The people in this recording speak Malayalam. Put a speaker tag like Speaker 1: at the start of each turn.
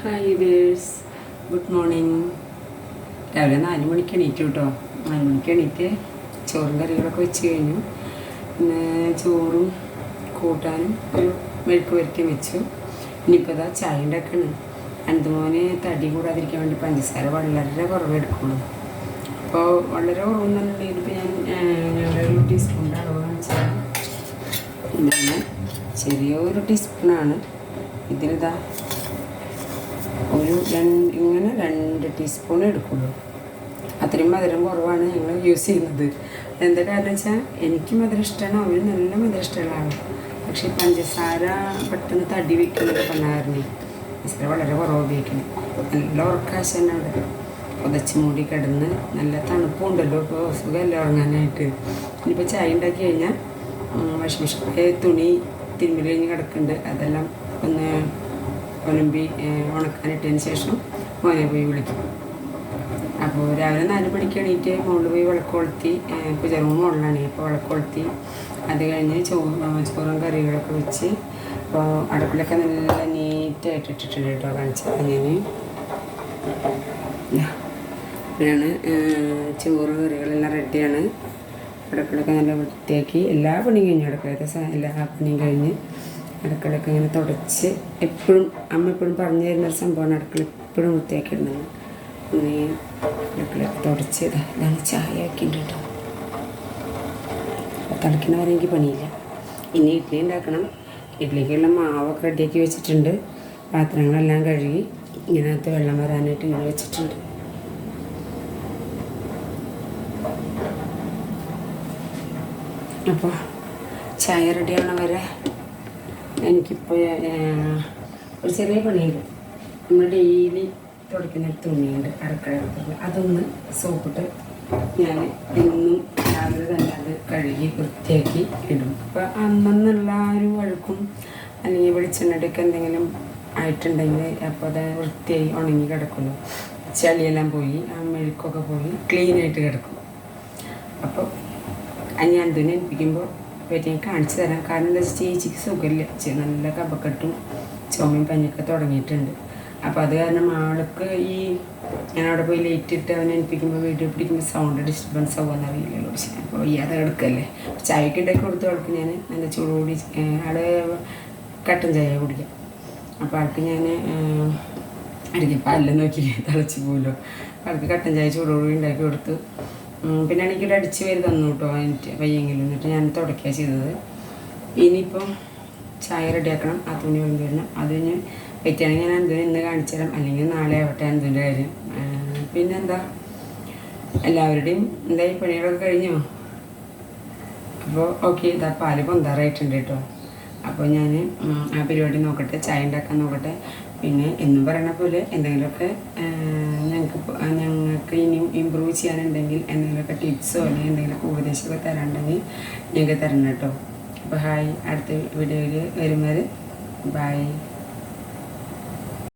Speaker 1: ഹായ് വേഴ്സ് ഗുഡ് മോർണിംഗ് രാവിലെ നാല് മണിക്ക് എണീറ്റു കേട്ടോ നാല് മണിക്ക് എണീറ്റ് ചോറും കറികളൊക്കെ വെച്ച് കഴിഞ്ഞു. പിന്നെ ചോറും കൂട്ടാനും ഒരു മെഴുക്ക് വരട്ടി വെച്ചു. ഇനിയിപ്പോൾ അതാ ചായ ഉണ്ടാക്കണം. അനന്തമോന് തടി കൂടാതിരിക്കാൻ വേണ്ടി പഞ്ചസാര വളരെ കുറവെടുക്കുള്ളൂ അപ്പോൾ വളരെ കുറവെന്നുണ്ടെങ്കിൽ ഇപ്പോൾ ഞാൻ ഒരു ടീസ്പൂണിന്റെ അളവ് കാണിച്ചാൽ ചെറിയൊരു ടീസ്പൂണാണ് ഇതിലിതാ ഒരു രണ്ട് ഇങ്ങനെ രണ്ട് ടീസ്പൂൺ എടുക്കുള്ളൂ. അത്രയും മധുരം കുറവാണ് ഞങ്ങൾ യൂസ് ചെയ്യുന്നത്. എന്താ കാരണം വെച്ചാൽ എനിക്ക് മധുരം ഇഷ്ടമാണ് അവർ നല്ല മധുരം ഇഷ്ടമുള്ള ആളാണ് പക്ഷേ പഞ്ചസാര പെട്ടെന്ന് തടി വയ്ക്കുന്നത് പറഞ്ഞായിരുന്നു പഞ്ചസാര വളരെ കുറവ് ഉപയോഗിക്കണം നല്ല ഉറക്കാശ തന്നെ അവിടെ പുതച്ച് മൂടി കിടന്ന് നല്ല തണുപ്പുണ്ടല്ലോ ഇപ്പോൾ സുഖമല്ല ഉറങ്ങാനായിട്ട്. ഇനിയിപ്പോൾ ചായ ഉണ്ടാക്കി കഴിഞ്ഞാൽ വാഷിംഗ് മെഷീൻ തുണി തിരുമ്പിൽ കഴിഞ്ഞ് കിടക്കുന്നുണ്ട് അതെല്ലാം ഒന്ന് ഒലമ്പി ഉണക്കാനിട്ടതിന് ശേഷം മോനെ പോയി വിളിക്കും. അപ്പോൾ രാവിലെ നാല് മണിക്ക് എണീറ്റ് മുകളിൽ പോയി വിളക്ക് കൊളുത്തി കുജറൂം മുകളിലാണ് അപ്പോൾ വിളക്ക് കൊളുത്തി അത് കഴിഞ്ഞ് ചോറ് ചോറും കറികളൊക്കെ വെച്ച് അപ്പോൾ അടുപ്പിലൊക്കെ നല്ല നീറ്റായിട്ട് ഇട്ടിട്ടുണ്ട് കേട്ടോ കാണിച്ചത് ഞാൻ ഇവിടെയാണ് ചോറ് കറികളെല്ലാം റെഡിയാണ്. അടുക്കളൊക്കെ നല്ല വൃത്തിയാക്കി എല്ലാ പണിയും കഴിഞ്ഞു. അടുക്കളത്തെ എല്ലാ പണിയും കഴിഞ്ഞ് അടുക്കളൊക്കെ ഇങ്ങനെ തുടച്ച് എപ്പോഴും അമ്മ എപ്പോഴും പറഞ്ഞു തരുന്ന ഒരു സംഭവമാണ് അടുക്കള എപ്പോഴും വൃത്തിയാക്കി ഇടുന്നത് അങ്ങനെ അടുക്കളയൊക്കെ തുടച്ച് ഇതാ ഇതാണ് ചായ ആക്കിയിട്ടുണ്ട് കേട്ടോ. തിളയ്ക്കുന്ന വരെ എനിക്ക് പണിയില്ല. ഇനി ഇഡ്ഡലി ഉണ്ടാക്കണം. ഇഡ്ഡലിക്കുള്ള മാവൊക്കെ റെഡിയാക്കി വെച്ചിട്ടുണ്ട്. പാത്രങ്ങളെല്ലാം കഴുകി ഇതിനകത്ത് വെള്ളം വരാനായിട്ട് ഇങ്ങനെ വെച്ചിട്ടുണ്ട്. അപ്പോൾ ചായ റെഡി ആവണ വരെ എനിക്കിപ്പോൾ ഒരു ചെറിയ പണിയുണ്ട്. നമ്മൾ ഡെയിലി തുടയ്ക്കുന്ന ഒരു തുണിയുണ്ട് അടുക്കളയിൽ അതൊന്ന് സോപ്പിട്ട് ഞാൻ എന്നും രാവിലെ തന്നെ അത് കഴുകി വൃത്തിയാക്കി ഇടും. അപ്പോൾ അന്നെന്നുള്ള ആ ഒരു വഴുക്കും അല്ലെങ്കിൽ വെളിച്ചെണ്ണയുടെയൊക്കെ എന്തെങ്കിലും ആയിട്ടുണ്ടെങ്കിൽ അപ്പോൾ അത് വൃത്തിയായി ഉണങ്ങി കിടക്കുന്നു ചളിയെല്ലാം പോയി ആ മെഴുക്കൊക്കെ പോയി ക്ലീനായിട്ട് കിടക്കും. അപ്പോൾ ഞാൻ തന്നെ ഏൽപ്പിക്കുമ്പോൾ പറ്റി കാണിച്ചു തരാം. കാരണം എന്താ വെച്ചാൽ ചേച്ചിക്ക് സുഖമില്ല. നല്ല കപക്കെട്ടും ചുമയും പനിയൊക്കെ തുടങ്ങിയിട്ടുണ്ട്. അപ്പോൾ അത് കാരണം ആൾക്ക് ഈ ഞാൻ അവിടെ പോയി ലേറ്റ് ഇട്ട് അവനെ എനിപ്പിക്കുമ്പോൾ വീഡിയോ പിടിക്കുമ്പോൾ സൗണ്ട് ഡിസ്റ്റർബൻസ് ആവുമെന്ന് അറിയില്ലല്ലോ പക്ഷേ അപ്പോൾ ഈ അത് എടുക്കല്ലേ. ചായക്ക് ഇടയ്ക്ക് കൊടുത്ത് ആൾക്ക് ഞാൻ. നല്ല ചൂടുകൂടി ആൾ കട്ടൻ ചായ കുടിക്കാം. അപ്പോൾ ആൾക്ക് ഞാൻ അടിക്കും. പല്ല നോക്കി തിളച്ച് പോകുമല്ലോ ആൾക്ക് കട്ടൻ ചായ ചൂടോടുകൂടി ഉണ്ടാക്കി കൊടുത്തു പിന്നെ എനിക്കൊരു അടിച്ച് പേര് തന്നു കേട്ടോ എനിക്ക് വയ്യെങ്കിലും. എന്നിട്ട് ഞാൻ തുടക്കുക ചെയ്തത്. ഇനിയിപ്പം ചായ റെഡിയാക്കണം ആ തുണി വേണ്ടി വരണം. അത് കഴിഞ്ഞ് പറ്റുകയാണെങ്കിൽ ഞാൻ എന്തിനും ഇന്ന് കാണിച്ചു തരാം. അല്ലെങ്കിൽ നാളെ ആവട്ടെ എന്തിന്റെ കാര്യം. പിന്നെന്താ? എല്ലാവരുടെയും എന്തായി പണികളൊക്കെ കഴിഞ്ഞോ? അപ്പോൾ ഓക്കെ ഇതാ പാൽ പൊന്താറായിട്ടുണ്ട് കേട്ടോ. അപ്പോൾ ഞാൻ ആ പരിപാടി നോക്കട്ടെ ചായ ഉണ്ടാക്കാൻ നോക്കട്ടെ. പിന്നെ എന്നും പറയണ പോലെ എന്തെങ്കിലുമൊക്കെ ഞങ്ങൾക്ക് ഇനിയും ഇമ്പ്രൂവ് ചെയ്യാനുണ്ടെങ്കിൽ എന്തെങ്കിലുമൊക്കെ ടിപ്സോ അല്ലെങ്കിൽ എന്തെങ്കിലുമൊക്കെ ഉപദേശമൊക്കെ തരാനുണ്ടെങ്കിൽ ഞങ്ങൾക്ക് തരണം കേട്ടോ. അപ്പോൾ ഹായ് അടുത്ത വീഡിയോയിൽ വരുന്നത് ബൈ